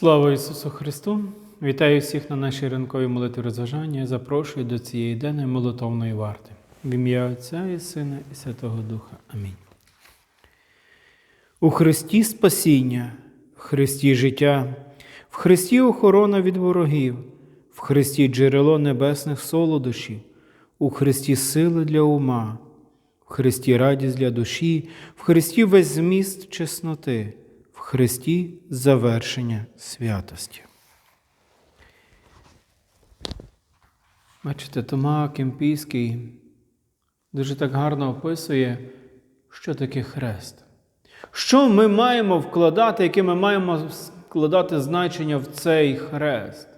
Слава Ісусу Христу! Вітаю всіх на нашій ранковій молитві розважання. Запрошую до цієї денної молитовної варти. В ім'я Отця і Сина і Святого Духа. Амінь. У Христі спасіння, в Христі життя, в Христі охорона від ворогів, в Христі джерело небесних солодощів, у Христі сили для ума, в Христі радість для душі, в Христі весь зміст чесноти, Христі завершення святості. Бачите, Тома Кемпійський дуже так гарно описує, що таке хрест. Що ми маємо вкладати, яке ми маємо вкладати значення в цей хрест?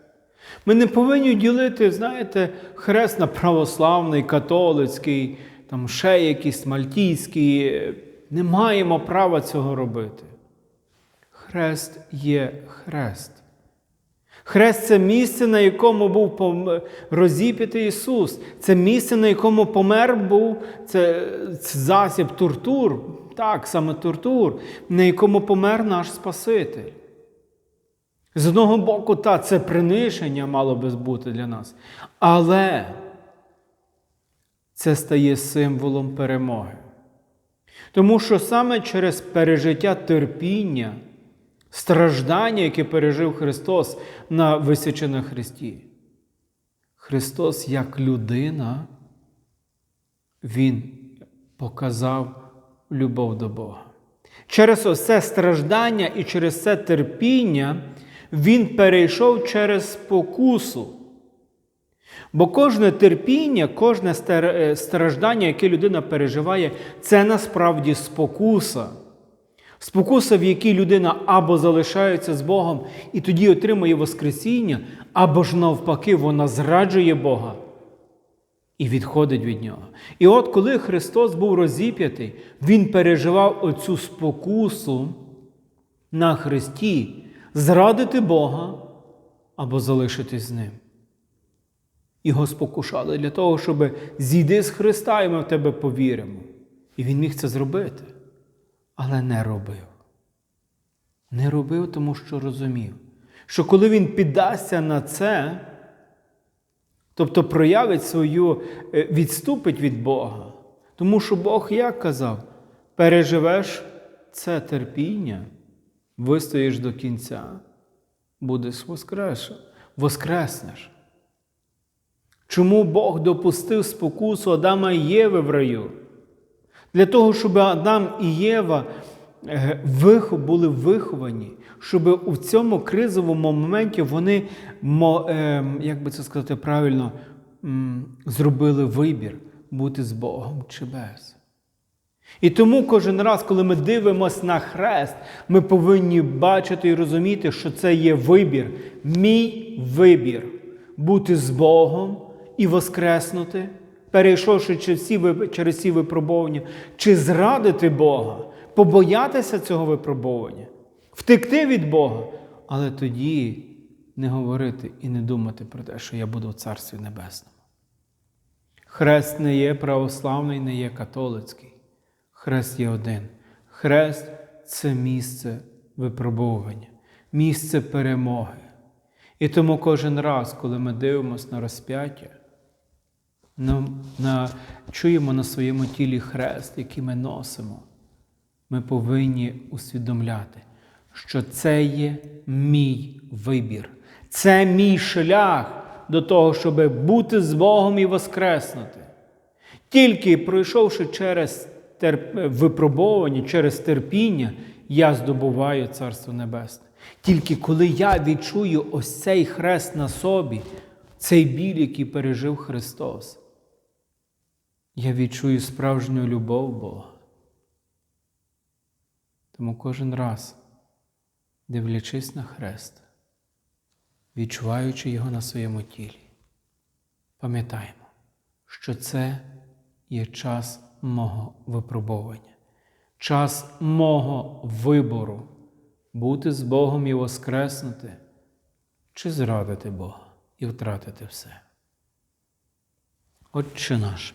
Ми не повинні ділити, знаєте, хрест на православний, католицький, там ще якийсь мальтійський. Не маємо права цього робити. Хрест є хрест. Хрест це місце, на якому був розіп'ятий Ісус. Це місце, на якому помер був це, засіб тортур, так, саме тортур, на якому помер наш Спаситель. З одного боку, та, це приниження мало би бути для нас. Але це стає символом перемоги. Тому що саме через пережиття терпіння, страждання, яке пережив Христос на висячі на Христі, Христос як людина, Він показав любов до Бога. Через оце страждання і через це терпіння Він перейшов через спокусу. Бо кожне терпіння, кожне е, страждання, яке людина переживає, це насправді спокуса. Спокуса, в якій людина або залишається з Богом і тоді отримує Воскресіння, або ж навпаки, вона зраджує Бога і відходить від Нього. І от коли Христос був розіп'ятий, Він переживав оцю спокусу на Христі зрадити Бога або залишитись з Ним. Його спокушали для того, щоб зійди з Христа, і ми в тебе повіримо. І він міг це зробити, але не робив. Не робив, тому що розумів, що коли він піддасться на це, тобто проявить свою, е, відступить від Бога. Тому що Бог як казав, переживеш це терпіння, вистоїш до кінця, будеш воскрес, воскреснеш. Чому Бог допустив спокусу Адама і Єви в раю? Для того, щоб Адам і Єва е, були виховані, щоб у цьому кризовому моменті вони, е, як би це сказати правильно, зробили вибір бути з Богом чи без. І тому кожен раз, коли ми дивимося на хрест, ми повинні бачити і розуміти, що це є вибір, мій вибір бути з Богом і воскреснути, перейшовши через всі випробування, чи зрадити Бога, побоятися цього випробування, втекти від Бога, але тоді не говорити і не думати про те, що я буду в Царстві Небесному. Хрест не є православний, не є католицький. Хрест є один. Хрест це місце випробовування, місце перемоги. І тому кожен раз, коли ми дивимося на розп'яття, на, на, чуємо на своєму тілі хрест, який ми носимо, ми повинні усвідомляти, що це є мій вибір, це мій шлях до того, щоб бути з Богом і воскреснути. Тільки пройшовши через терп... випробовування, через терпіння, я здобуваю Царство Небесне. Тільки коли я відчую ось цей хрест на собі, цей біль, який пережив Христос, я відчую справжню любов Бога. Тому кожен раз, дивлячись на хрест, відчуваючи його на своєму тілі, пам'ятаємо, що це є час мого випробування, час мого вибору бути з Богом і воскреснути, чи зрадити Бога і втратити все. Отче наш,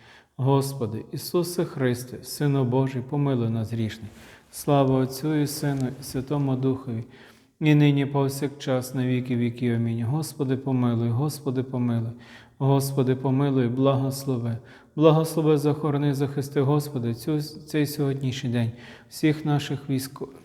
Господи, Ісусе Христе, Сино Божий, помилуй нас грішний. Слава Отцю і Сину, і Святому Духові, і нині повсякчас на віки віків. Амінь. Господи, помилуй, Господи, помилуй, Господи, помилуй, благослови. Благослови, захорони, захисти, Господи, цю, цей сьогоднішній день всіх наших військових.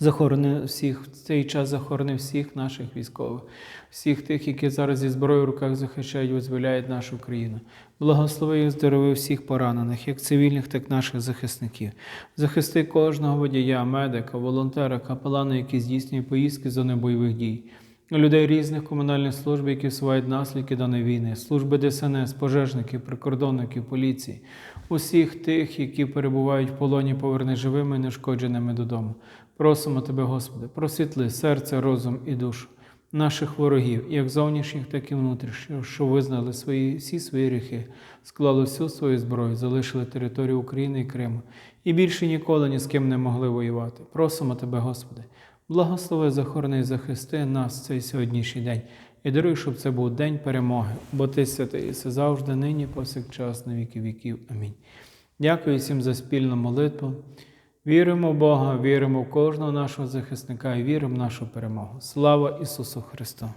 Захорони всіх, в цей час захорони всіх наших військових, всіх тих, які зараз зі зброєю в руках захищають, визволяють нашу країну. Благослови і здорови всіх поранених, як цивільних, так і наших захисників. Захисти кожного водія, медика, волонтера, капелана, які здійснюють поїздки з зони бойових дій. Людей різних комунальних служб, які всувають наслідки даної війни, служби ДСНС, пожежників, прикордонників, поліції, усіх тих, які перебувають в полоні, поверни живими і нешкодженими додому. Просимо Тебе, Господи, просвітли серце, розум і душу наших ворогів, як зовнішніх, так і внутрішніх, що визнали свої, всі свої гріхи, склали всю свою зброю, залишили територію України і Криму і більше ніколи ні з ким не могли воювати. Просимо Тебе, Господи, благослови, захорони захисти нас цей сьогоднішній день і даруй, щоб це був день перемоги, бо Ти святий, і все завжди, нині, повсякчас, на віки віків. Амінь. Дякую всім за спільну молитву. Віримо в Бога, віримо в кожного нашого захисника і віримо в нашу перемогу. Слава Ісусу Христу!